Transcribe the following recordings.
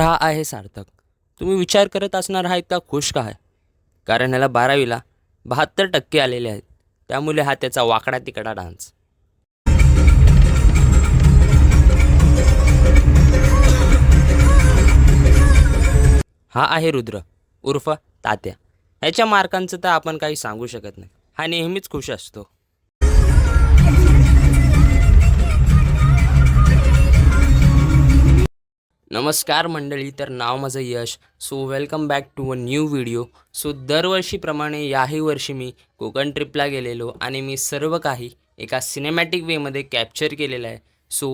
हा आहे सार्थक. तुम्ही विचार करत असणार हा इतका खुश का आहे? कारण ह्याला बारावीला बहात्तर टक्के आलेले आहेत. त्यामुळे हा त्याचा वाकडा तिकडा डान्स. हा आहे रुद्र उर्फ तात्या. ह्याच्या मार्कांचं तर आपण काही सांगू शकत नाही. हा नेहमीच खुश असतो. नमस्कार मंडळी तर नाव माझं Yash. So welcome back to a new video so दरवर्षीप्रमाणे याही वर्षी मी कोकण ट्रिपला गेलेलो आणि मी सर्व काही एका सिनेमॅटिक वेमध्ये कॅप्चर केलेलं आहे. सो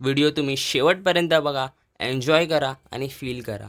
व्हिडिओ तुम्ही शेवटपर्यंत बघा एन्जॉय करा आणि फील करा.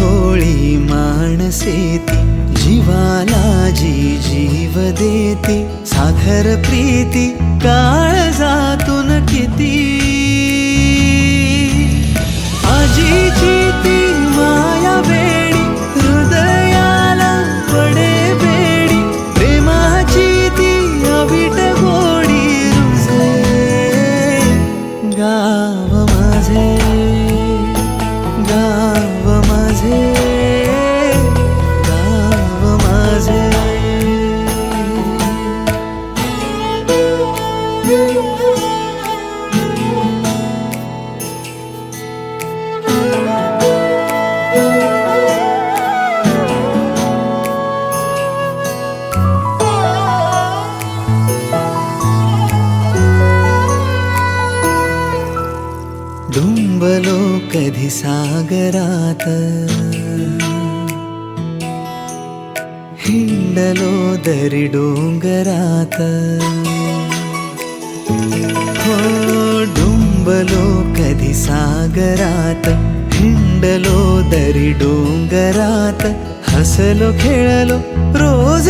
थोळी माणसे ती जीवाला जी जीव देते. साखर प्रीती काळ जातून किती कधी सागरात हिंडलो दरी डोंगरात हो डुंबलो कधी सागरात हिंडलो दरी डोंगरात हसलो खेळलो रोज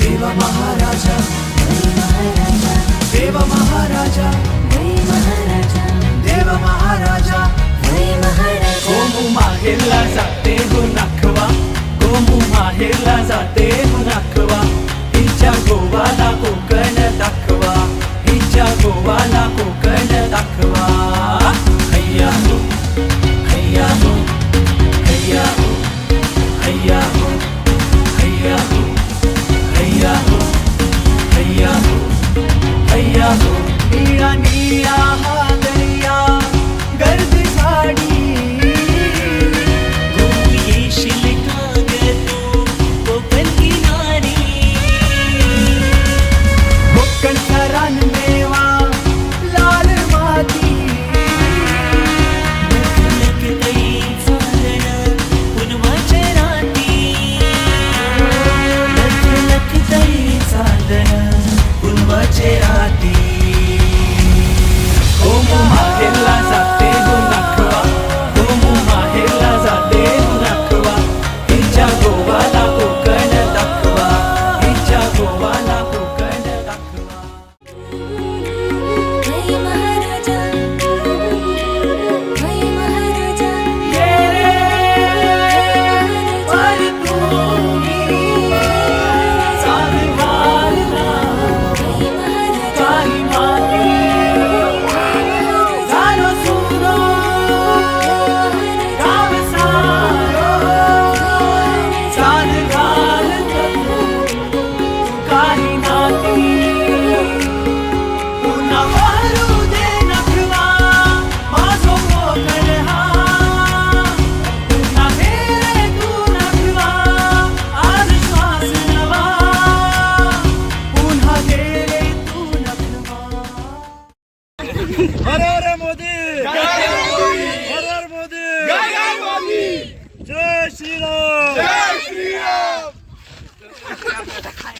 देवा महाराजा देवा महाराजा देवा महाराजा माहेरला जाते हो नाखवा माहेरला जाते हो हिच्या गोवाला कोकण दाखवा हिच्या गोवाला कोकण